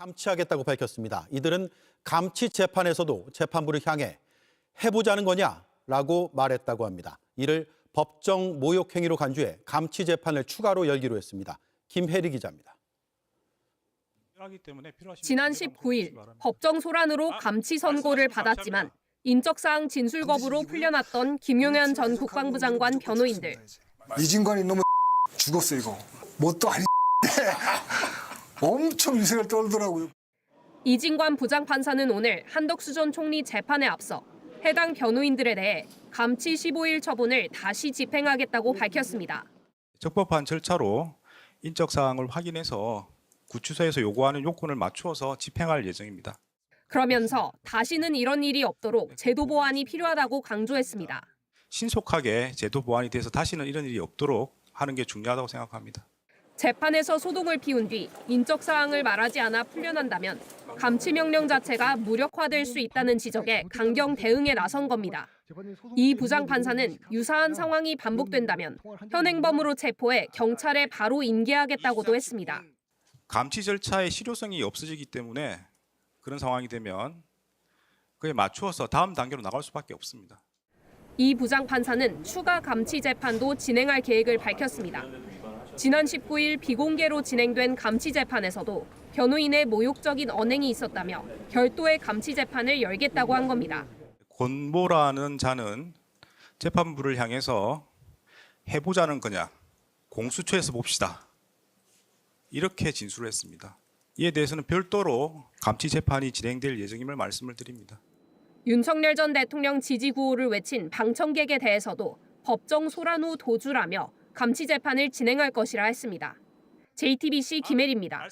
감치하겠다고 밝혔습니다. 이들은 감치 재판에서도 재판부를 향해 해보자는 거냐라고 말했다고 합니다. 이를 법정 모욕 행위로 간주해 감치 재판을 추가로 열기로 했습니다. 김혜리 기자입니다. 지난 19일 법정 소란으로 감치 선고를 받았지만 인적사항 진술 거부로 풀려났던 김용현 전 국방부 장관 변호인들. 이진관이 너무 죽었어 이거. 뭣도 아닌데 엄청 유색을 떨더라고요. 이진관 부장판사는 오늘 한덕수 전 총리 재판에 앞서 해당 변호인들에 대해 감치 15일 처분을 다시 집행하겠다고 밝혔습니다. 적법한 절차로 인적 사항을 확인해서 구치소에서 요구하는 요건을 맞추어서 집행할 예정입니다. 그러면서 다시는 이런 일이 없도록 제도 보완이 필요하다고 강조했습니다. 신속하게 제도 보완이 돼서 다시는 이런 일이 없도록 하는 게 중요하다고 생각합니다. 재판에서 소동을 피운 뒤 인적 사항을 말하지 않아 풀려난다면 감치 명령 자체가 무력화될 수 있다는 지적에 강경 대응에 나선 겁니다. 이 부장 판사는 유사한 상황이 반복된다면 현행범으로 체포해 경찰에 바로 인계하겠다고도 했습니다. 감치 절차의 실효성이 없어지기 때문에 그런 상황이 되면 그에 맞추어서 다음 단계로 나갈 수밖에 없습니다. 이 부장 판사는 추가 감치 재판도 진행할 계획을 밝혔습니다. 지난 19일 비공개로 진행된 감치 재판에서도 변호인의 모욕적인 언행이 있었다며 별도의 감치 재판을 열겠다고 한 겁니다. 권모라는 자는 재판부를 향해서 해보자는 거냐 공수처에서 봅시다 이렇게 진술을 했습니다. 이에 대해서는 별도로 감치 재판이 진행될 예정임을 말씀을 드립니다. 윤석열 전 대통령 지지 구호를 외친 방청객에 대해서도 법정 소란 후 도주라며 감치 재판을 진행할 것이라 했습니다. JTBC 김혜리입니다.